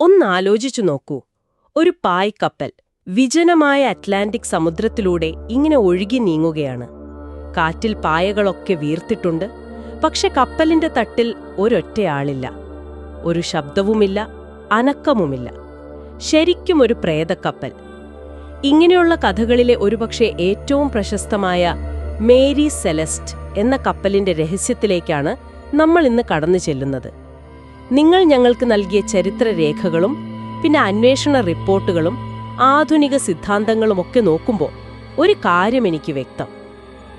ഒന്നാലോചിച്ചു നോക്കൂ. ഒരു പായ്ക്കപ്പൽ വിജനമായ അറ്റ്ലാന്റിക് സമുദ്രത്തിലൂടെ ഇങ്ങനെ ഒഴുകി നീങ്ങുകയാണ്. കാറ്റിൽ പായകളൊക്കെ വീർത്തിട്ടുണ്ട് പക്ഷെ കപ്പലിന്റെ തട്ടിൽ ഒരൊറ്റയാളില്ല. ഒരു ശബ്ദവുമില്ല അനക്കമുമില്ല ശരിക്കും ഒരു പ്രേതക്കപ്പൽ. ഇങ്ങനെയുള്ള കഥകളിലെ ഒരുപക്ഷെ ഏറ്റവും പ്രശസ്തമായ മേരി സെലസ്റ്റ് എന്ന കപ്പലിന്റെ രഹസ്യത്തിലേക്കാണ് നമ്മൾ ഇന്ന് കടന്നു ചെല്ലുന്നത്. നിങ്ങൾ ഞങ്ങൾക്ക് നൽകിയ ചരിത്രരേഖകളും പിന്നെ അന്വേഷണ റിപ്പോർട്ടുകളും ആധുനിക സിദ്ധാന്തങ്ങളുമൊക്കെ നോക്കുമ്പോൾ ഒരു കാര്യം എനിക്ക് വ്യക്തം.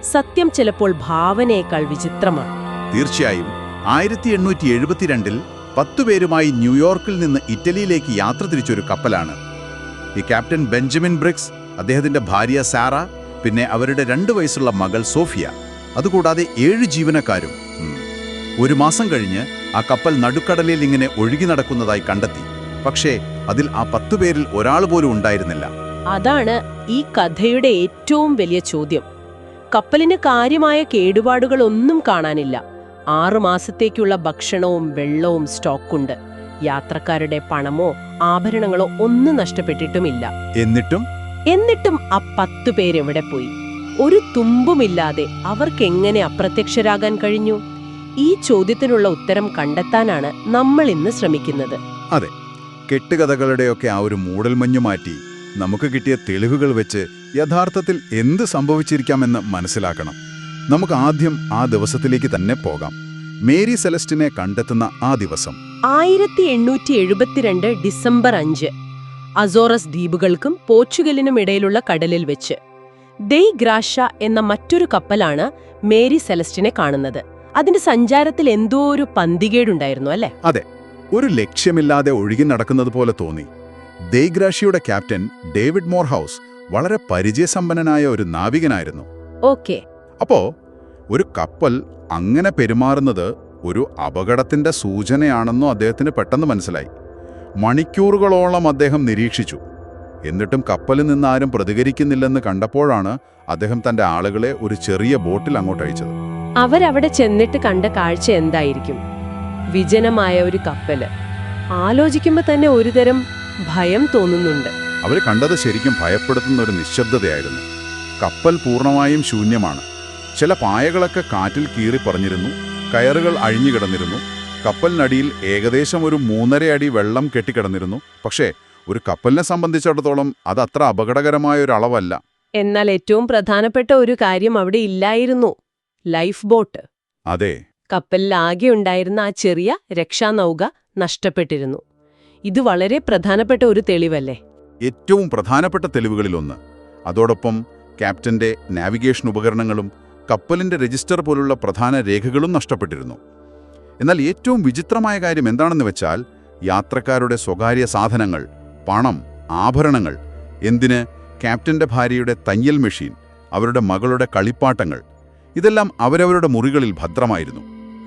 സത്യം ചിലപ്പോൾ ഭാവനയേക്കാൾ വിചിത്രമാണ്. തീർച്ചയായും ആയിരത്തി എണ്ണൂറ്റി എഴുപത്തിരണ്ടിൽ പത്തുപേരുമായി ന്യൂയോർക്കിൽ നിന്ന് ഇറ്റലിയിലേക്ക് യാത്ര തിരിച്ചൊരു കപ്പലാണ്. ഈ ക്യാപ്റ്റൻ ബെഞ്ചമിൻ ബ്രിക്സ് അദ്ദേഹത്തിന്റെ ഭാര്യ സാറ പിന്നെ അവരുടെ രണ്ടു വയസ്സുള്ള മകൾ സോഫിയ അതുകൂടാതെ ഏഴ് ജീവനക്കാരും. ഒരു മാസം കഴിഞ്ഞ് ആ കപ്പൽ നടുക്കടലിൽ ഇങ്ങനെ ഒഴുകി നടക്കുന്നതായി കണ്ടെത്തി. പക്ഷേ അതിൽ ആ പത്തുപേരിൽ ഒരാൾ പോലും ഉണ്ടായിരുന്നില്ല. അതാണ് ഈ കഥയുടെ ഏറ്റവും വലിയ ചോദ്യം. കപ്പലിന് കാര്യമായ കേടുപാടുകളൊന്നും കാണാനില്ല. ആറു മാസത്തേക്കുള്ള ഭക്ഷണവും വെള്ളവും സ്റ്റോക്കുണ്ട്. യാത്രക്കാരുടെ പണമോ ആഭരണങ്ങളോ ഒന്നും നഷ്ടപ്പെട്ടിട്ടുമില്ല. എന്നിട്ടും? എന്നിട്ടും ആ പത്തു പേരെവിടെ പോയി? ഒരു തുമ്പുമില്ലാതെ അവർക്കെങ്ങനെ അപ്രത്യക്ഷരാകാൻ കഴിഞ്ഞു? ഈ ചോദ്യത്തിനുള്ള ഉത്തരം കണ്ടെത്താനാണ് നമ്മൾ ഇന്ന് ശ്രമിക്കുന്നത്. അതെ. കെട്ടുകഥകളുടെയൊക്കെ ആ ഒരു മൂടൽമഞ്ഞു മാറ്റി നമുക്ക് കിട്ടിയ തെളിവുകൾ വെച്ച് യഥാർത്ഥത്തിൽ എന്ത് സംഭവിച്ചിരിക്കാമെന്ന് മനസ്സിലാക്കണം. നമുക്ക് ആദ്യം ആ ദിവസത്തിലേക്ക് തന്നെ പോകാം. മേരി സെലസ്റ്റിനെ കണ്ടെത്തുന്ന ആ ദിവസം. ആയിരത്തി എണ്ണൂറ്റി എഴുപത്തിരണ്ട് ഡിസംബർ അഞ്ച്. അസോറസ് ദ്വീപുകൾക്കും പോർച്ചുഗലിനും ഇടയിലുള്ള കടലിൽ വെച്ച്. ദെയ് ഗ്രാഷ എന്ന മറ്റൊരു കപ്പലാണ് മേരി സെലസ്റ്റിനെ കാണുന്നത്. അതിന്റെ സഞ്ചാരത്തിൽ എന്തോ ഒരു പന്തികേടുണ്ടായിരുന്നു അല്ലേ? അതെ. ഒരു ലക്ഷ്യമില്ലാതെ ഒഴുകി നടക്കുന്നത് പോലെ തോന്നി. ദേഗ്രാഷിയുടെ ക്യാപ്റ്റൻ ഡേവിഡ് മോർഹൌസ് വളരെ പരിചയസമ്പന്നനായ ഒരു നാവികനായിരുന്നു. ഓക്കെ. അപ്പോ ഒരു കപ്പൽ അങ്ങനെ പെരുമാറുന്നത് ഒരു അപകടത്തിന്റെ സൂചനയാണെന്നോ അദ്ദേഹത്തിന് പെട്ടെന്ന് മനസ്സിലായി. മണിക്കൂറുകളോളം അദ്ദേഹം നിരീക്ഷിച്ചു. എന്നിട്ടും കപ്പലിൽ നിന്നാരും പ്രതികരിക്കുന്നില്ലെന്ന് കണ്ടപ്പോഴാണ് അദ്ദേഹം തന്റെ ആളുകളെ ഒരു ചെറിയ ബോട്ടിൽ അങ്ങോട്ട് അയച്ചത് അവരവിടെ ചെന്നിട്ട് കണ്ട കാഴ്ച എന്തായിരിക്കും? വിജനമായ ഒരു കപ്പൽ. ആലോചിക്കുമ്പോ തന്നെ ഒരുതരം ഭയം തോന്നുന്നുണ്ട്. അവർ കണ്ടത് ശരിക്കും ഭയപ്പെടുത്തുന്ന ഒരു നിശബ്ദതയായിരുന്നു. കപ്പൽ പൂർണമായും ശൂന്യമാണ്. ചില പായകളൊക്കെ കാറ്റിൽ കീറിപ്പറഞ്ഞിരുന്നു കയറുകൾ അഴിഞ്ഞു കിടന്നിരുന്നു. കപ്പലിനടിയിൽ ഏകദേശം ഒരു മൂന്നര അടി വെള്ളം കെട്ടിക്കിടന്നിരുന്നു. പക്ഷേ ഒരു കപ്പലിനെ സംബന്ധിച്ചിടത്തോളം അത് അത്ര അപകടകരമായ ഒരു അളവല്ല. എന്നാൽ ഏറ്റവും പ്രധാനപ്പെട്ട ഒരു കാര്യം അവിടെ ഇല്ലായിരുന്നു. Life boat. അതെ. കപ്പലിലാകെ ഉണ്ടായിരുന്ന ആ ചെറിയ രക്ഷാനൗക നഷ്ടപ്പെട്ടിരുന്നു. ഇത് വളരെ പ്രധാനപ്പെട്ട ഒരു തെളിവല്ലേ? ഏറ്റവും പ്രധാനപ്പെട്ട തെളിവുകളിലൊന്ന്. അതോടൊപ്പം ക്യാപ്റ്റന്റെ നാവിഗേഷൻ ഉപകരണങ്ങളും കപ്പലിന്റെ രജിസ്റ്റർ പോലുള്ള പ്രധാന രേഖകളും നഷ്ടപ്പെട്ടിരുന്നു. എന്നാൽ ഏറ്റവും വിചിത്രമായ കാര്യം എന്താണെന്ന് വെച്ചാൽ യാത്രക്കാരുടെ സ്വകാര്യ സാധനങ്ങൾ പണം ആഭരണങ്ങൾ എന്തിന് ക്യാപ്റ്റന്റെ ഭാര്യയുടെ തയ്യൽ മെഷീൻ അവരുടെ മകളുടെ കളിപ്പാട്ടങ്ങൾ ഇതെല്ലാം അവരവരുടെ മുറികളിൽ ഭദ്രമായിരുന്നു.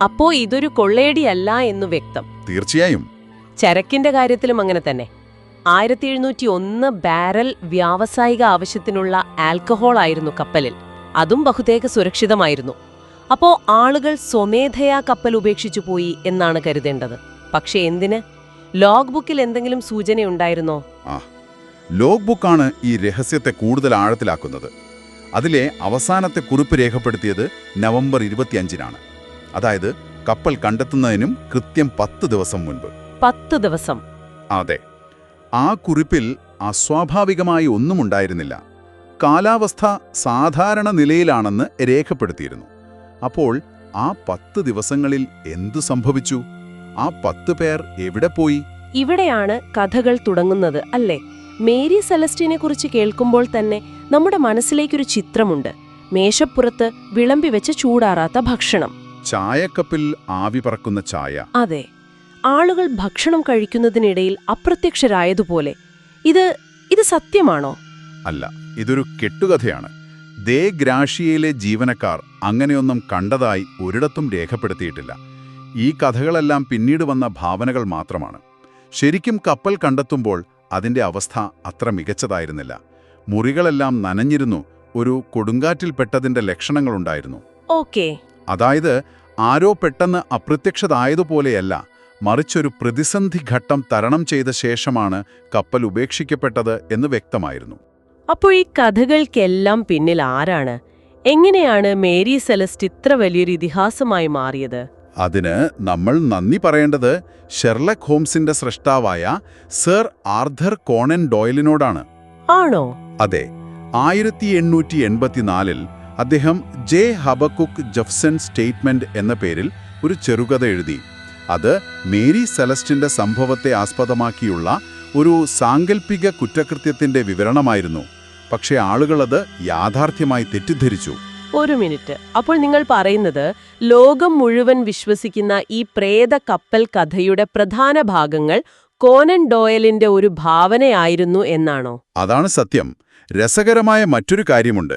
അപ്പോ ഇതൊരു കൊള്ളയടിയല്ല എന്ന് വ്യക്തം. തീർച്ചയായും. ചരക്കിന്റെ കാര്യത്തിലും അങ്ങനെ തന്നെ. ആയിരത്തി എഴുന്നൂറ്റി ഒന്ന് ബാരൽ വ്യാവസായിക ആവശ്യത്തിനുള്ള ആൽക്കഹോൾ ആയിരുന്നു കപ്പലിൽ. അതും ബഹുതേക സുരക്ഷിതമായിരുന്നു. അപ്പോ ആളുകൾ സ്വമേധയാ കപ്പൽ ഉപേക്ഷിച്ചു പോയി എന്നാണ് കരുതേണ്ടത്. പക്ഷെ എന്തിന്? ലോഗ് ബുക്കിൽ എന്തെങ്കിലും സൂചനയുണ്ടായിരുന്നോ? ലോഗ് ബുക്കാണ് ഈ രഹസ്യത്തെ കൂടുതൽ ആഴത്തിലാക്കുന്നത്. അതിലെ അവസാനത്തെ കുറിപ്പ് രേഖപ്പെടുത്തിയത് നവംബർ ഇരുപത്തിയഞ്ചിനാണ്. അതായത് കപ്പൽ കണ്ടെത്തുന്നതിനും കൃത്യം പത്ത് ദിവസം മുൻപ്. പത്ത് ദിവസം. അതെ. ആ കുറിപ്പിൽ അസ്വാഭാവികമായി ഒന്നും ഉണ്ടായിരുന്നില്ല കാലാവസ്ഥ സാധാരണ നിലയിലാണെന്ന് രേഖപ്പെടുത്തിയിരുന്നു. അപ്പോൾ ആ പത്ത് ദിവസങ്ങളിൽ എന്തു സംഭവിച്ചു? ആ പത്ത് പേർ എവിടെ പോയി? ഇവിടെയാണ് കഥകൾ തുടങ്ങുന്നത് അല്ലേ? മേരി സെലസ്റ്റിനെ കുറിച്ച് കേൾക്കുമ്പോൾ തന്നെ നമ്മുടെ മനസ്സിലേക്കൊരു ചിത്രമുണ്ട്. മേശപ്പുറത്ത് വിളമ്പി വെച്ച് ചൂടാറാത്ത ഭക്ഷണം. ചായക്കപ്പിൽ ആവി പറക്കുന്ന ചായ. അതെ. ആളുകൾ ഭക്ഷണം കഴിക്കുന്നതിനിടയിൽ അപ്രത്യക്ഷരായതുപോലെ. ഇത് ഇത് സത്യമാണോ? അല്ല ഇതൊരു കെട്ടുകഥയാണ്. ദേ ഗ്രാഷിയയിലെ ജീവനക്കാർ അങ്ങനെയൊന്നും കണ്ടതായി ഒരിടത്തും രേഖപ്പെടുത്തിയിട്ടില്ല. ഈ കഥകളെല്ലാം പിന്നീട് വന്ന ഭാവനകൾ മാത്രമാണ്. ശരിക്കും കപ്പൽ കണ്ടെത്തുമ്പോൾ അതിന്റെ അവസ്ഥ അത്ര മികച്ചതായിരുന്നില്ല. മുറികളെല്ലാം നനഞ്ഞിരുന്നു. ഒരു കൊടുങ്കാറ്റിൽ കൊടുങ്കാറ്റിൽപ്പെട്ടതിന്റെ ലക്ഷണങ്ങളുണ്ടായിരുന്നു. ഓക്കേ. അതായത് ആരോ പെട്ടെന്ന് അപ്രത്യക്ഷതായതുപോലെയല്ല മറിച്ചൊരു പ്രതിസന്ധി ഘട്ടം തരണം ചെയ്ത ശേഷമാണ് കപ്പൽ ഉപേക്ഷിക്കപ്പെട്ടത് എന്ന് വ്യക്തമായിരുന്നു. അപ്പോൾ ഈ കഥകൾക്കെല്ലാം പിന്നിൽ ആരാണ്? എങ്ങനെയാണ് മേരി സെലസ്റ്റ് ഇത്ര വലിയൊരു ഇതിഹാസമായി മാറിയത്? അതിന് നമ്മൾ നന്ദി പറയേണ്ടത് ഷെർലക് ഹോംസിന്റെ സൃഷ്ടാവായ സർ ആർധർ കോണൻ ഡോയലിനോടാണ്. ആണോ? അതെ ആയിരത്തി എണ്ണൂറ്റി എൺപത്തിനാലിൽ അദ്ദേഹം ജെ. ഹബക്കുക്ക് ജഫ്സൺ സ്റ്റേറ്റ്മെന്റ് എന്ന പേരിൽ ഒരു ചെറുകഥ എഴുതി. അത് മേരി സെലസ്റ്റിന്റെ സംഭവത്തെ ആസ്പദമാക്കിയുള്ള ഒരു സാങ്കല്പിക കുറ്റകൃത്യത്തിന്റെ വിവരണമായിരുന്നു. പക്ഷേ അത് യാഥാർത്ഥ്യമായി തെറ്റിദ്ധരിച്ചു. ഒരു മിനിറ്റ്. അപ്പോൾ നിങ്ങൾ പറയുന്നത് ലോകം മുഴുവൻ വിശ്വസിക്കുന്ന ഈ പ്രേത കപ്പൽ കഥയുടെ പ്രധാന ഭാഗങ്ങൾ കോനൻ ഡോയലിന്റെ ഒരു ഭാവനയായിരുന്നു എന്നാണോ? അതാണ് സത്യം. രസകരമായ മറ്റൊരു കാര്യമുണ്ട്.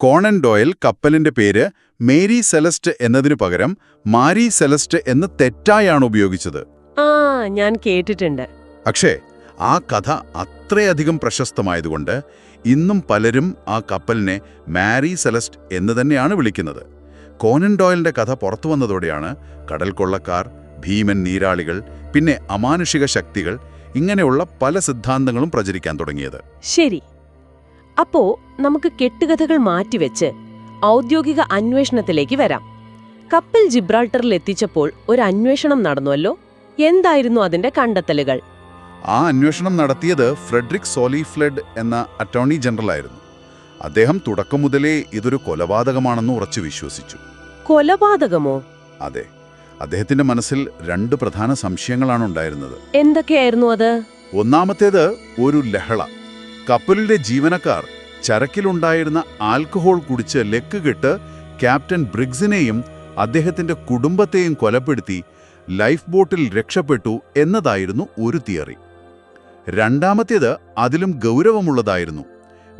കോണൻ ഡോയൽ കപ്പലിന്റെ പേര് മേരി സെലസ്റ്റ് എന്നതിനു പകരം മാരി സെലസ്റ്റ് എന്ന് തെറ്റായാണ് ഉപയോഗിച്ചത്. ആ ഞാൻ കേട്ടിട്ടുണ്ട്. പക്ഷേ ആ കഥ അത്രയധികം പ്രശസ്തമായതുകൊണ്ട് ഇന്നും പലരും ആ കപ്പലിനെ മാരി സെലസ്റ്റ് എന്ന് തന്നെയാണ് വിളിക്കുന്നത്. കോനൻ ഡോയലിന്റെ കഥ പുറത്തു വന്നതോടെയാണ് കടൽ കൊള്ളക്കാർ ഭീമൻ നീരാളികൾ പിന്നെ അമാനുഷിക ശക്തികൾ ഇങ്ങനെയുള്ള പല സിദ്ധാന്തങ്ങളും പ്രചരിക്കാൻ തുടങ്ങിയത്. ശരി. അപ്പോ നമുക്ക് കെട്ടുകഥകൾ മാറ്റിവെച്ച് ഔദ്യോഗിക അന്വേഷണത്തിലേക്ക് വരാം. കപ്പൽ ജിബ്രാൾട്ടറിൽ എത്തിച്ചപ്പോൾ ഒരു അന്വേഷണം നടന്നുവല്ലോ? എന്തായിരുന്നു അതിന്റെ കണ്ടെത്തലുകൾ? ആ അന്വേഷണം നടത്തിയത് ഫ്രെഡറിക് സോലിഫ്ലെഡ് എന്ന അറ്റോർണി ജനറൽ ആയിരുന്നു അദ്ദേഹം തുടക്കം മുതലേ ഇതൊരു കൊലപാതകമാണെന്ന് ഉറച്ചു വിശ്വസിച്ചു. കൊലപാതകമോ? അതെ. അദ്ദേഹത്തിന്റെ മനസ്സിൽ രണ്ട് പ്രധാന സംശയങ്ങളാണ് ഉണ്ടായിരുന്നത് എന്തൊക്കെയായിരുന്നു അത്? ഒന്നാമത്തേത് ഒരു ലഹള. കപ്പലിലെ ജീവനക്കാർ ചരക്കിലുണ്ടായിരുന്ന ആൽക്കഹോൾ കുടിച്ച് ലെക്ക് കെട്ട് ക്യാപ്റ്റൻ ബ്രിഗ്സിനെയും അദ്ദേഹത്തിന്റെ കുടുംബത്തെയും കൊലപ്പെടുത്തി ലൈഫ് ബോട്ടിൽ രക്ഷപ്പെട്ടു എന്നതായിരുന്നു ഒരു തിയറി. രണ്ടാമത്തേത് അതിലും ഗൗരവമുള്ളതായിരുന്നു.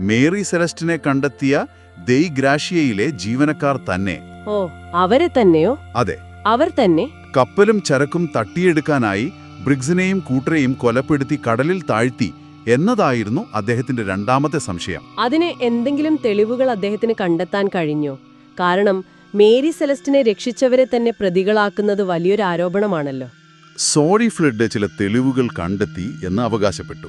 മേറി സെലസ്റ്റിനെ കണ്ടെത്തിയ ദൈഗ്രാഷ്യയിലെ ജീവനക്കാർ തന്നെ. ഓ അവരെ തന്നെയോ? അതെ. അവർ തന്നെ? കപ്പലും ചരക്കും തട്ടിയെടുക്കാനായി ബ്രിഗ്സിനെയും കൂട്ടരെയും കൊലപ്പെടുത്തി കടലിൽ താഴ്ത്തി എന്നതായിരുന്നു അദ്ദേഹത്തിന്റെ രണ്ടാമത്തെ സംശയം. അതിന് എന്തെങ്കിലും തെളിവുകൾ അദ്ദേഹത്തിന് കണ്ടെത്താൻ കഴിഞ്ഞോ? കാരണം മേരി സെലസ്റ്റിനെ രക്ഷിച്ചവരെ തന്നെ പ്രതികളാക്കുന്നത് വലിയൊരു ആരോപണമാണല്ലോ. സോറി ഫ്ലഡ് ചില തെളിവുകൾ കണ്ടെത്തി എന്ന് അവകാശപ്പെട്ടു.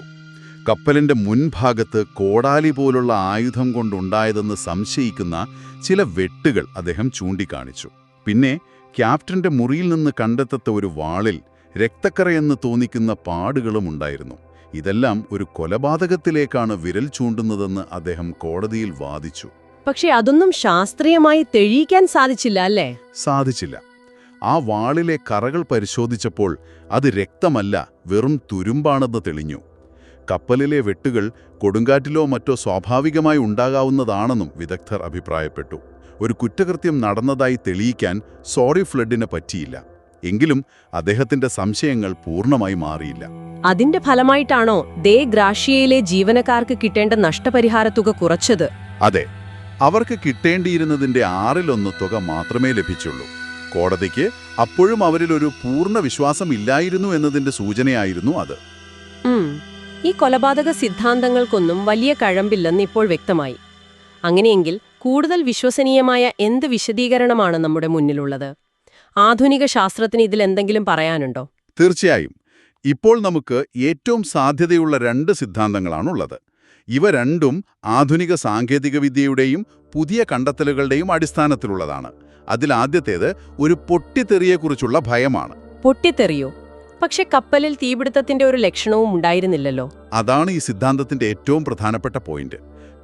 കപ്പലിന്റെ മുൻഭാഗത്ത് കോടാലി പോലുള്ള ആയുധം കൊണ്ടുണ്ടായതെന്ന് സംശയിക്കുന്ന ചില വെട്ടുകൾ അദ്ദേഹം ചൂണ്ടിക്കാണിച്ചു. പിന്നെ ക്യാപ്റ്റന്റെ മുറിയിൽ നിന്ന് കണ്ടെത്തത്ത ഒരു വാളിൽ രക്തക്കറയെന്ന് തോന്നിക്കുന്ന പാടുകളും ഉണ്ടായിരുന്നു. ഇതെല്ലാം ഒരു കൊലപാതകത്തിലേക്കാണ് വിരൽ ചൂണ്ടുന്നതെന്ന് അദ്ദേഹം കോടതിയിൽ വാദിച്ചു. പക്ഷെ അതൊന്നും ശാസ്ത്രീയമായി തെളിയിക്കാൻ സാധിച്ചില്ല അല്ലേ? സാധിച്ചില്ല. ആ വാളിലെ കറകൾ പരിശോധിച്ചപ്പോൾ അത് രക്തമല്ല വെറും തുരുമ്പാണെന്ന് തെളിഞ്ഞു. കപ്പലിലെ വെട്ടുകൾ കൊടുങ്കാറ്റിലോ മറ്റോ സ്വാഭാവികമായി ഉണ്ടാകാവുന്നതാണെന്നും വിദഗ്ധർ അഭിപ്രായപ്പെട്ടു. ഒരു കുറ്റകൃത്യം നടന്നതായി തെളിയിക്കാൻ സോറി ഫ്ലഡിന് പറ്റിയില്ല. എങ്കിലും അദ്ദേഹത്തിന്റെ സംശയങ്ങൾ പൂർണമായി മാറിയില്ല. അതിന്റെ ഫലമായിട്ടാണോ ദേ ഗ്രാഷ്യയിലെ ജീവനക്കാർക്ക് കിട്ടേണ്ട നഷ്ടപരിഹാര തുക കുറച്ചത്? അതെ. അവർക്ക് കിട്ടേണ്ടിയിരുന്നതിന്റെ ആറിലൊന്ന് തുക മാത്രമേ ലഭിച്ചുള്ളൂ. കോടതിക്ക് അപ്പോഴും അവരിൽ ഒരു പൂർണ വിശ്വാസം ഇല്ലായിരുന്നു എന്നതിന്റെ സൂചനയായിരുന്നു അത്. ഈ കൊലപാതക സിദ്ധാന്തങ്ങൾക്കൊന്നും വലിയ കഴമ്പില്ലെന്ന് ഇപ്പോൾ വ്യക്തമായി. അങ്ങനെയെങ്കിൽ കൂടുതൽ വിശ്വസനീയമായ എന്ത് വിശദീകരണമാണ് നമ്മുടെ മുന്നിലുള്ളത്? ആധുനിക ശാസ്ത്രത്തിന് ഇതിൽ എന്തെങ്കിലും പറയാനുണ്ടോ? തീർച്ചയായും. ഇപ്പോൾ നമുക്ക് ഏറ്റവും സാധ്യതയുള്ള രണ്ട് സിദ്ധാന്തങ്ങളാണുള്ളത്. ഇവ രണ്ടും ആധുനിക സാങ്കേതികവിദ്യയുടെയും പുതിയ കണ്ടെത്തലുകളുടെയും അടിസ്ഥാനത്തിലുള്ളതാണ്. അതിലാദ്യത്തേത് ഒരു പൊട്ടിത്തെറിയെക്കുറിച്ചുള്ള ഭയമാണ്. പൊട്ടിത്തെറിയോ? പക്ഷെ കപ്പലിൽ തീപിടുത്തത്തിന്റെ ഒരു ലക്ഷണവും ഉണ്ടായിരുന്നില്ലല്ലോ. അതാണ് ഈ സിദ്ധാന്തത്തിന്റെ ഏറ്റവും പ്രധാനപ്പെട്ട പോയിന്റ്.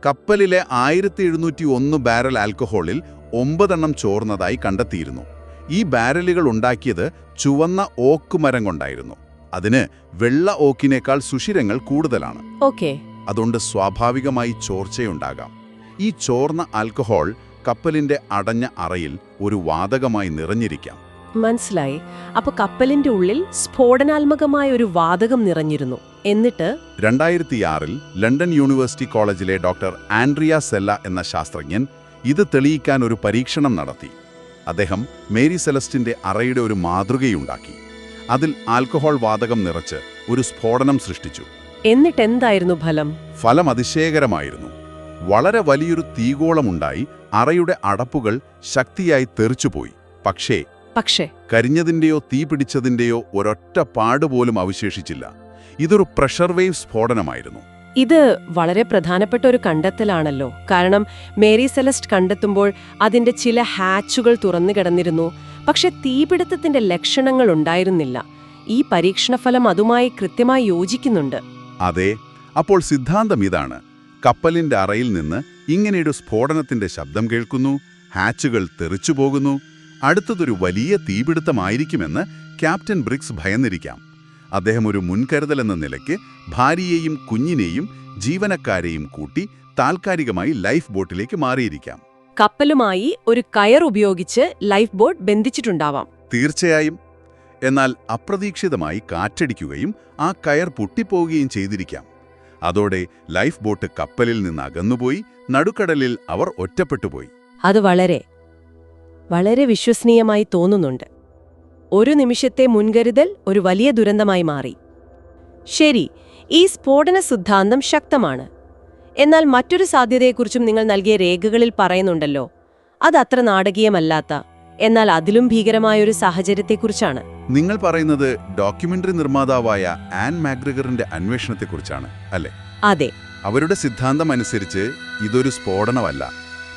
കപ്പലിലെ ആയിരത്തി എഴുന്നൂറ്റി ഒന്ന് ബാരൽ ആൽക്കഹോളിൽ ഒമ്പതെണ്ണം ചോർന്നതായി കണ്ടെത്തിയിരുന്നു. ഈ ബാരലുകൾ ഉണ്ടാക്കിയത് ചുവന്ന ഓക്ക് മരം കൊണ്ടായിരുന്നു. അതിന് വെള്ള ഓക്കിനേക്കാൾ സുഷിരങ്ങൾ കൂടുതലാണ്. ഓക്കെ. അതുകൊണ്ട് സ്വാഭാവികമായി ചോർച്ചയുണ്ടാകാം. ഈ ചോർന്ന ആൽക്കഹോൾ കപ്പലിന്റെ അടഞ്ഞ അറയിൽ ഒരു വാതകമായി നിറഞ്ഞിരിക്കാം. മനസ്സിലായി. അപ്പൊ കപ്പലിന്റെ ഉള്ളിൽ സ്ഫോടനാത്മകമായ ഒരു വാതകം നിറഞ്ഞിരുന്നു. എന്നിട്ട്? രണ്ടായിരത്തിയാറിൽ ലണ്ടൻ യൂണിവേഴ്സിറ്റി കോളേജിലെ ഡോക്ടർ ആൻഡ്രിയ സെല്ല എന്ന ശാസ്ത്രജ്ഞൻ ഇത് തെളിയിക്കാൻ ഒരു പരീക്ഷണം നടത്തി. അദ്ദേഹം മേരി സെലസ്റ്റിന്റെ അറയുടെ ഒരു മാതൃകയുണ്ടാക്കി. അതിൽ ആൽക്കഹോൾ വാതകം നിറച്ച് ഒരു സ്ഫോടനം സൃഷ്ടിച്ചു. എന്നിട്ട് എന്തായിരുന്നു ഫലം? ഫലം അതിശയകരമായിരുന്നു. വളരെ വലിയൊരു തീഗോളമുണ്ടായി അറയുടെ അടപ്പുകൾ ശക്തിയായി തെറിച്ചുപോയി. പക്ഷേ പക്ഷേ. കരിഞ്ഞതിന്റെയോ തീ പിടിച്ചതിന്റെയോ ഒരൊറ്റ പാടുപോലും അവശേഷിച്ചില്ല. ഇതൊരു പ്രഷർ വേവ് സ്ഫോടനമായിരുന്നു. ഇത് വളരെ പ്രധാനപ്പെട്ട ഒരു കണ്ടെത്തലാണല്ലോ. കാരണം മേരി സെലസ്റ്റ് കണ്ടെത്തുമ്പോൾ അതിന്റെ ചില ഹാച്ചുകൾ തുറന്നു കിടന്നിരുന്നു. പക്ഷെ തീപിടുത്തത്തിന്റെ ലക്ഷണങ്ങൾ ഉണ്ടായിരുന്നില്ല. ഈ പരീക്ഷണഫലം അതുമായി കൃത്യമായി യോജിക്കുന്നുണ്ട്. അതെ അപ്പോൾ സിദ്ധാന്തം ഇതാണ്. കപ്പലിന്റെ അറയിൽ നിന്ന് ഇങ്ങനെയൊരു സ്ഫോടനത്തിന്റെ ശബ്ദം കേൾക്കുന്നു ഹാച്ചുകൾ തെറിച്ചു പോകുന്നു അടുത്തതൊരു വലിയ തീപിടുത്തമായിരിക്കുമെന്ന് ക്യാപ്റ്റൻ ബ്രിക്സ് ഭയന്നിരിക്കാം. അദ്ദേഹം ഒരു മുൻകരുതൽ എന്ന നിലയ്ക്ക് ഭാര്യയെയും കുഞ്ഞിനെയും ജീവനക്കാരെയും കൂട്ടി താൽക്കാലികമായി ലൈഫ് ബോട്ടിലേക്ക് മാറിയിരിക്കാം. കപ്പലുമായി ഒരു കയർ ഉപയോഗിച്ച് ലൈഫ് ബോട്ട് ബന്ധിച്ചിട്ടുണ്ടാവാം. തീർച്ചയായും. എന്നാൽ അപ്രതീക്ഷിതമായി കാറ്റടിക്കുകയും ആ കയർ പൊട്ടിപ്പോവുകയും ചെയ്തിരിക്കാം. അതോടെ ലൈഫ് ബോട്ട് കപ്പലിൽ നിന്ന് അകന്നുപോയി നടുക്കടലിൽ അവർ ഒറ്റപ്പെട്ടുപോയി. അത് വളരെ വളരെ വിശ്വസനീയമായി തോന്നുന്നുണ്ട്. ഒരു നിമിഷത്തെ മുൻകരുതൽ ഒരു വലിയ ദുരന്തമായി മാറി. ശരി ഈ സ്ഫോടന സിദ്ധാന്തം ശക്തമാണ്. എന്നാൽ മറ്റൊരു സാധ്യതയെക്കുറിച്ചും നിങ്ങൾ നൽകിയ രേഖകളിൽ പറയുന്നുണ്ടല്ലോ. അതത്ര നാടകീയമല്ലാത്ത എന്നാൽ അതിലും ഭീകരമായ ഒരു സാഹചര്യത്തെക്കുറിച്ചാണ്. നിങ്ങൾ പറയുന്നത് ഡോക്യുമെന്ററി നിർമ്മാതാവായ ആൻ മാഗ്രിഗറിന്റെ അന്വേഷണത്തെക്കുറിച്ചാണ് അല്ലേ? അതെ. അവരുടെ സിദ്ധാന്തം അനുസരിച്ച് ഇതൊരു സ്ഫോടനമല്ല.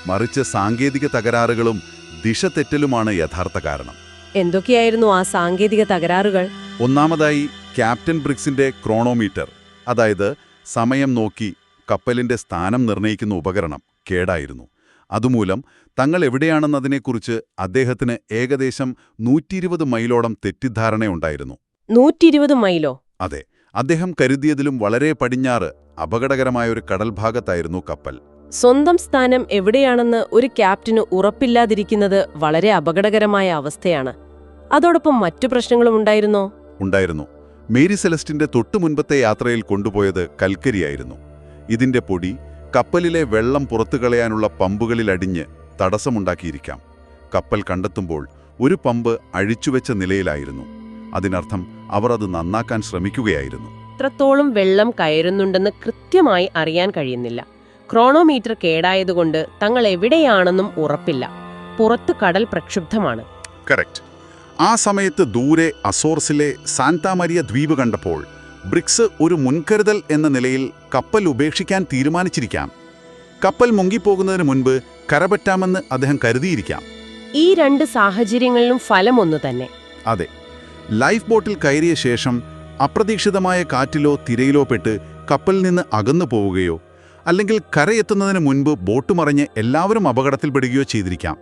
മറിച്ച് സാങ്കേതിക തകരാറുകളും ദിശ തെറ്റലുമാണ് യഥാർത്ഥ കാരണം. എന്തൊക്കെയായിരുന്നു ആ സാങ്കേതിക തകരാറുകൾ? ഒന്നാമതായി ക്യാപ്റ്റൻ ബ്രിക്സിന്റെ ക്രോണോമീറ്റർ അതായത് സമയം നോക്കി കപ്പലിന്റെ സ്ഥാനം നിർണയിക്കുന്ന ഉപകരണം കേടായിരുന്നു. അതുമൂലം തങ്ങൾ എവിടെയാണെന്നതിനെക്കുറിച്ച് അദ്ദേഹത്തിന് ഏകദേശം നൂറ്റിയിരുപത് മൈലോളം തെറ്റിദ്ധാരണയുണ്ടായിരുന്നു. നൂറ്റിയിരുപത് മൈലോ? അതെ അദ്ദേഹം കരുതിയതിലും വളരെ പടിഞ്ഞാറ് അപകടകരമായ ഒരു കടൽഭാഗത്തായിരുന്നു കപ്പൽ. സ്വന്തം സ്ഥാനം എവിടെയാണെന്ന് ഒരു ക്യാപ്റ്റന് ഉറപ്പില്ലാതിരിക്കുന്നത് വളരെ അപകടകരമായ അവസ്ഥയാണ്. അതോടൊപ്പം മറ്റു പ്രശ്നങ്ങളും ഉണ്ടായിരുന്നോ? ഉണ്ടായിരുന്നു. മേരി സെലസ്റ്റിന്റെ തൊട്ടു മുൻപത്തെ യാത്രയിൽ കൊണ്ടുപോയത് കൽക്കരിയായിരുന്നു. ഇതിന്റെ പൊടി കപ്പലിലെ വെള്ളം പുറത്തു കളയാനുള്ള പമ്പുകളിൽ പമ്പുകളിലടിഞ്ഞ് തടസ്സമുണ്ടാക്കിയിരിക്കാം. കപ്പൽ കണ്ടെത്തുമ്പോൾ ഒരു പമ്പ് അഴിച്ചുവെച്ച നിലയിലായിരുന്നു. അതിനർത്ഥം അവർ അത് നന്നാക്കാൻ ശ്രമിക്കുകയായിരുന്നു. എത്രത്തോളം വെള്ളം കയറുന്നുണ്ടെന്ന് കൃത്യമായി അറിയാൻ കഴിയുന്നില്ല. ക്രോണോമീറ്റർ കേടായതുകൊണ്ട് തങ്ങൾ എവിടെയാണെന്നും ഉറപ്പില്ല. പുറത്ത് കടൽ പ്രക്ഷുബ്ധമാണ്. കറക്റ്റ്. ആ സമയത്ത് ദൂരെ അസോർസിലെ സാന്താമരിയ ദ്വീപ് കണ്ടപ്പോൾ ബ്രിക്സ് ഒരു മുൻകരുതൽ എന്ന നിലയിൽ കപ്പൽ ഉപേക്ഷിക്കാൻ തീരുമാനിച്ചിരിക്കാം. കപ്പൽ മുങ്ങിപ്പോകുന്നതിന് മുൻപ് കരപറ്റാമെന്ന് അദ്ദേഹം കരുതിയിരിക്കാം. ഈ രണ്ട് സാഹചര്യങ്ങളിലും ഫലം ഒന്നു തന്നെ. അതെ. ലൈഫ് ബോട്ടിൽ കയറിയ ശേഷം അപ്രതീക്ഷിതമായ കാറ്റിലോ തിരയിലോ പെട്ട് കപ്പലിൽ നിന്ന് അകന്നു പോവുകയോ അല്ലെങ്കിൽ കരയെത്തുന്നതിന് മുൻപ് ബോട്ട് മറിഞ്ഞ് എല്ലാവരും അപകടത്തിൽപ്പെടുകയോ ചെയ്തിരിക്കാം.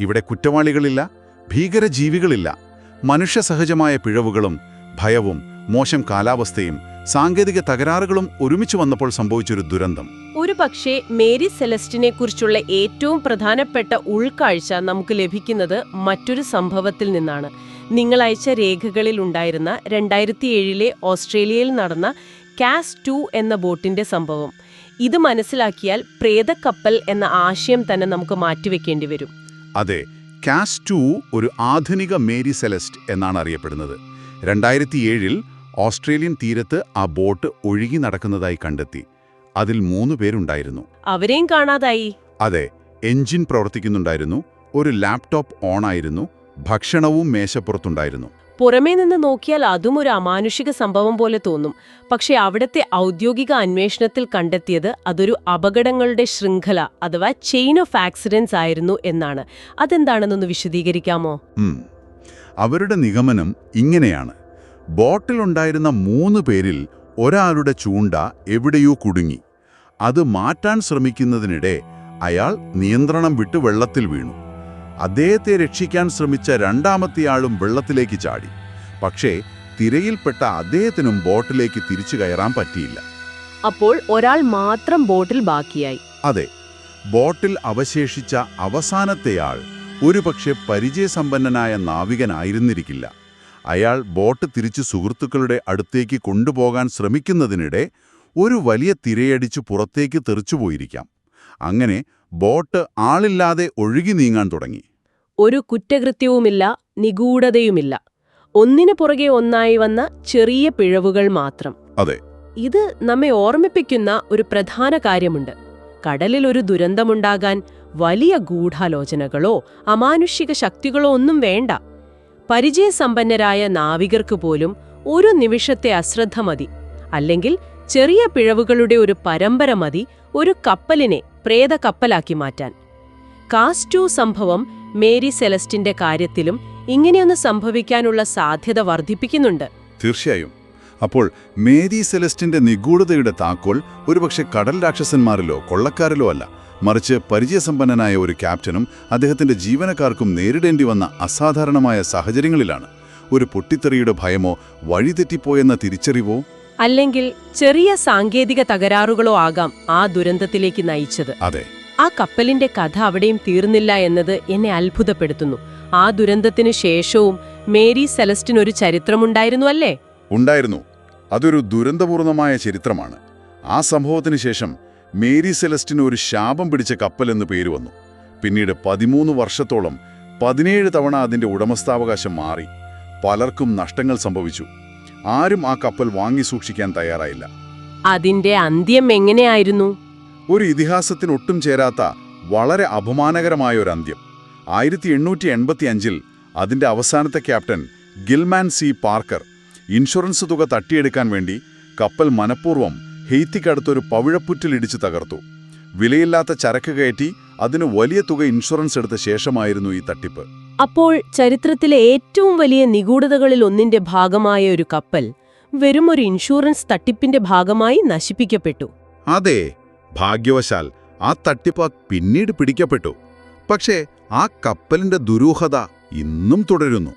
ഇവിടെ കുറ്റവാളികളില്ല ഭീകരജീവികളില്ല. മനുഷ്യസഹജമായ പിഴവുകളും ഭയവും മോശം കാലാവസ്ഥയും സാങ്കേതിക തകരാറുകളും ഒരുമിച്ച് വന്നപ്പോൾ സംഭവിച്ചൊരു ദുരന്തം. ഒരു പക്ഷേ മേരി സെലസ്റ്റിനെ കുറിച്ചുള്ള ഏറ്റവും പ്രധാനപ്പെട്ട ഉൾക്കാഴ്ച നമുക്ക് ലഭിക്കുന്നത് മറ്റൊരു സംഭവത്തിൽ നിന്നാണ്. നിങ്ങൾ അയച്ച രേഖകളിൽ ഉണ്ടായിരുന്ന രണ്ടായിരത്തി ഏഴിലെ ഓസ്ട്രേലിയയിൽ നടന്ന കാസ് ടു എന്ന ബോട്ടിന്റെ സംഭവം. ഇത് മനസ്സിലാക്കിയാൽ പ്രേതക്കപ്പൽ എന്ന ആശയം തന്നെ നമുക്ക് മാറ്റിവെക്കേണ്ടി വരും. അതെ കാസ് ടു ഒരു ആധുനിക മേരി സെലസ്റ്റ് എന്നാണ് അറിയപ്പെടുന്നത്. രണ്ടായിരത്തി ഏഴിൽ ഓസ്ട്രേലിയൻ തീരത്ത് ആ ബോട്ട് ഒഴുകി നടക്കുന്നതായി കണ്ടെത്തി. അതിൽ മൂന്ന് പേരുണ്ടായിരുന്നു. അവരെയും കാണാതായി. അതെ എഞ്ചിൻ പ്രവർത്തിക്കുന്നുണ്ടായിരുന്നു. ഒരു ലാപ്ടോപ്പ് ഓണായിരുന്നു. ഭക്ഷണവും മേശപ്പുറത്തുണ്ടായിരുന്നു. പുറമേ നിന്ന് നോക്കിയാൽ അതും ഒരു അമാനുഷിക സംഭവം പോലെ തോന്നും. പക്ഷെ അവിടത്തെ ഔദ്യോഗിക അന്വേഷണത്തിൽ കണ്ടെത്തിയത് അതൊരു അപകടങ്ങളുടെ ശൃംഖല അഥവാ ചെയിൻ ഓഫ് ആക്സിഡൻസ് ആയിരുന്നു എന്നാണ്. അതെന്താണെന്നൊന്ന് വിശദീകരിക്കാമോ? അവരുടെ നിഗമനം ഇങ്ങനെയാണ്. ബോട്ടിലുണ്ടായിരുന്ന മൂന്ന് പേരിൽ ഒരാളുടെ ചൂണ്ട എവിടെയോ കുടുങ്ങി. അത് മാറ്റാൻ ശ്രമിക്കുന്നതിനിടെ അയാൾ നിയന്ത്രണം വിട്ട് വെള്ളത്തിൽ വീണു. അദ്ദേഹത്തെ രക്ഷിക്കാൻ ശ്രമിച്ച രണ്ടാമത്തെയാളും വെള്ളത്തിലേക്ക് ചാടി. പക്ഷേ തിരയിൽപ്പെട്ട അദ്ദേഹത്തിനും ബോട്ടിലേക്ക് തിരിച്ചു കയറാൻ പറ്റിയില്ല. അപ്പോൾ ഒരാൾ മാത്രം ബോട്ടിൽ ബാക്കിയായി. അതെ ബോട്ടിൽ അവശേഷിച്ച അവസാനത്തെയാൾ ഒരുപക്ഷെ പരിചയസമ്പന്നനായ നാവികനായിരുന്നിരിക്കില്ല. അയാൾ ബോട്ട് തിരിച്ച് സുഹൃത്തുക്കളുടെ അടുത്തേക്ക് കൊണ്ടുപോകാൻ ശ്രമിക്കുന്നതിനിടെ ഒരു വലിയ തിരയടിച്ച് പുറത്തേക്ക് തെറിച്ചുപോയിരിക്കാം അങ്ങനെ ബോട്ട് ആളില്ലാതെ ഒഴുകി നീങ്ങാൻ തുടങ്ങി. ഒരു കുറ്റകൃത്യവുമില്ല നിഗൂഢതയുമില്ല. ഒന്നിനു പുറകെ ഒന്നായി വന്ന ചെറിയ പിഴവുകൾ മാത്രം. അതെ. ഇത് നമ്മെ ഓർമ്മിപ്പിക്കുന്ന ഒരു പ്രധാന കാര്യമുണ്ട്. കടലിൽ ഒരു ദുരന്തമുണ്ടാകാൻ വലിയ ഗൂഢാലോചനകളോ അമാനുഷിക ശക്തികളോ ഒന്നും വേണ്ട. പരിചയസമ്പന്നരായ നാവികർക്ക് പോലും ഒരു നിമിഷത്തെ അശ്രദ്ധ മതി. അല്ലെങ്കിൽ ചെറിയ പിഴവുകളുടെ ഒരു പരമ്പര മതി ഒരു കപ്പലിനെ പ്രേത കപ്പലാക്കി മാറ്റാൻ. കാസ്റ്റു സംഭവം മേരി സെലസ്റ്റിന്റെ കാര്യത്തിലും ഇങ്ങനെയൊന്ന് സംഭവിക്കാനുള്ള സാധ്യത വർദ്ധിപ്പിക്കുന്നുണ്ട്. തീർച്ചയായും. അപ്പോൾ മേരി സെലസ്റ്റിന്റെ നിഗൂഢതയുടെ താക്കോൽ ഒരുപക്ഷെ കടൽ രാക്ഷസന്മാരിലോ കൊള്ളക്കാരിലോ അല്ല. മറിച്ച് പരിചയസമ്പന്നനായ ഒരു ക്യാപ്റ്റനും അദ്ദേഹത്തിന്റെ ജീവനക്കാർക്കും നേരിടേണ്ടി വന്ന അസാധാരണമായ സാഹചര്യങ്ങളിലാണ്. ഒരു പൊട്ടിത്തെറിയുടെ ഭയമോ വഴിതെറ്റിപ്പോയെന്ന തിരിച്ചറിവോ? അല്ലെങ്കിൽ ചെറിയ സാങ്കേതിക തകരാറുകളോ ആകാം ആ ദുരന്തത്തിലേക്ക് നയിച്ചത്. അതെ. ആ കപ്പലിന്റെ കഥ അവിടെയും തീർന്നില്ല എന്നത് എന്നെ അത്ഭുതപ്പെടുത്തുന്നു. ആ ദുരന്തത്തിന് ശേഷവും മേരി സെലസ്റ്റിന് ഒരു ചരിത്രമുണ്ടായിരുന്നു അല്ലേ? ഉണ്ടായിരുന്നു. അതൊരു ദുരന്തപൂർണമായ ചരിത്രമാണ്. ആ സംഭവത്തിന് ശേഷം മേരി സെലസ്റ്റിന് ഒരു ശാപം പിടിച്ച കപ്പൽ എന്ന് പേര് വന്നു. പിന്നീട് പതിമൂന്ന് വർഷത്തോളം പതിനേഴ് തവണ അതിന്റെ ഉടമസ്ഥാവകാശം മാറി. പലർക്കും നഷ്ടങ്ങൾ സംഭവിച്ചു. ആരും ആ കപ്പൽ വാങ്ങി സൂക്ഷിക്കാൻ തയ്യാറായില്ല. അതിന്റെ അന്ത്യം എങ്ങനെയായിരുന്നു? ഒരു ഇതിഹാസത്തിന് ഒട്ടും ചേരാത്ത വളരെ അപമാനകരമായ ഒരു അന്ത്യം. ആയിരത്തി എണ്ണൂറ്റി എൺപത്തി അഞ്ചിൽ അതിന്റെ അവസാനത്തെ captain Gilman C Parker insurance തുക തട്ടിയെടുക്കാൻ വേണ്ടി കപ്പൽ മനഃപൂർവം ഹെയ്ത്തിക്കടുത്തൊരു പവിഴപ്പുറ്റിലിടിച്ച് തകർത്തു. വിലയില്ലാത്ത ചരക്ക് കയറ്റി അതിന് വലിയ തുക ഇൻഷുറൻസ് എടുത്ത ശേഷമായിരുന്നു ഈ തട്ടിപ്പ്. അപ്പോൾ ചരിത്രത്തിലെ ഏറ്റവും വലിയ നിഗൂഢതകളിൽ ഒന്നിന്റെ ഭാഗമായ ഒരു കപ്പൽ വെറും ഒരു ഇൻഷുറൻസ് തട്ടിപ്പിന്റെ ഭാഗമായി നശിപ്പിക്കപ്പെട്ടു. അതെ ഭാഗ്യവശാൽ ആ തട്ടിപ്പ് പിന്നീട് പിടിക്കപ്പെട്ടു. പക്ഷേ ആ കപ്പലിന്റെ ദുരൂഹത ഇന്നും തുടരുന്നു.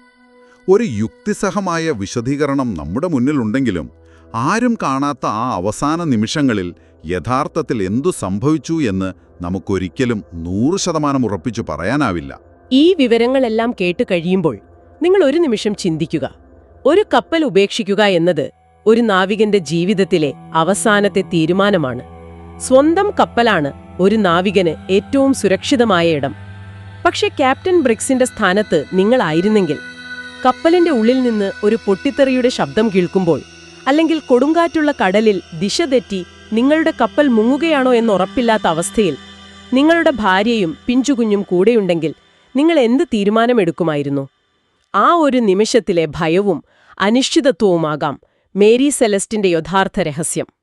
ഒരു യുക്തിസഹമായ വിശദീകരണം നമ്മുടെ മുന്നിലുണ്ടെങ്കിലും ആരും കാണാത്ത ആ അവസാന നിമിഷങ്ങളിൽ യഥാർത്ഥത്തിൽ എന്തു സംഭവിച്ചു എന്ന് നമുക്കൊരിക്കലും നൂറ് ശതമാനം ഉറപ്പിച്ചു പറയാനാവില്ല. ഈ വിവരങ്ങളെല്ലാം കേട്ട് കഴിയുമ്പോൾ നിങ്ങൾ ഒരു നിമിഷം ചിന്തിക്കുക. ഒരു കപ്പൽ ഉപേക്ഷിക്കുക എന്നത് ഒരു നാവികന്റെ ജീവിതത്തിലെ അവസാനത്തെ തീരുമാനമാണ്. സ്വന്തം കപ്പലാണ് ഒരു നാവികന് ഏറ്റവും സുരക്ഷിതമായ ഇടം. പക്ഷെ ക്യാപ്റ്റൻ ബ്രിക്സിന്റെ സ്ഥാനത്ത് നിങ്ങളായിരുന്നെങ്കിൽ കപ്പലിന്റെ ഉള്ളിൽ നിന്ന് ഒരു പൊട്ടിത്തെറിയുടെ ശബ്ദം കേൾക്കുമ്പോൾ അല്ലെങ്കിൽ കൊടുങ്കാറ്റുള്ള കടലിൽ ദിശ തെറ്റി നിങ്ങളുടെ കപ്പൽ മുങ്ങുകയാണോ എന്ന് ഉറപ്പില്ലാത്ത അവസ്ഥയിൽ നിങ്ങളുടെ ഭാര്യയും പിഞ്ചുകുഞ്ഞും കൂടെയുണ്ടെങ്കിൽ നിങ്ങൾ എന്ത് തീരുമാനമെടുക്കുമായിരുന്നു? ആ ഒരു നിമിഷത്തിലെ ഭയവും അനിശ്ചിതത്വവുമാകാം മേരി സെലസ്റ്റിന്റെ യഥാർത്ഥ രഹസ്യം.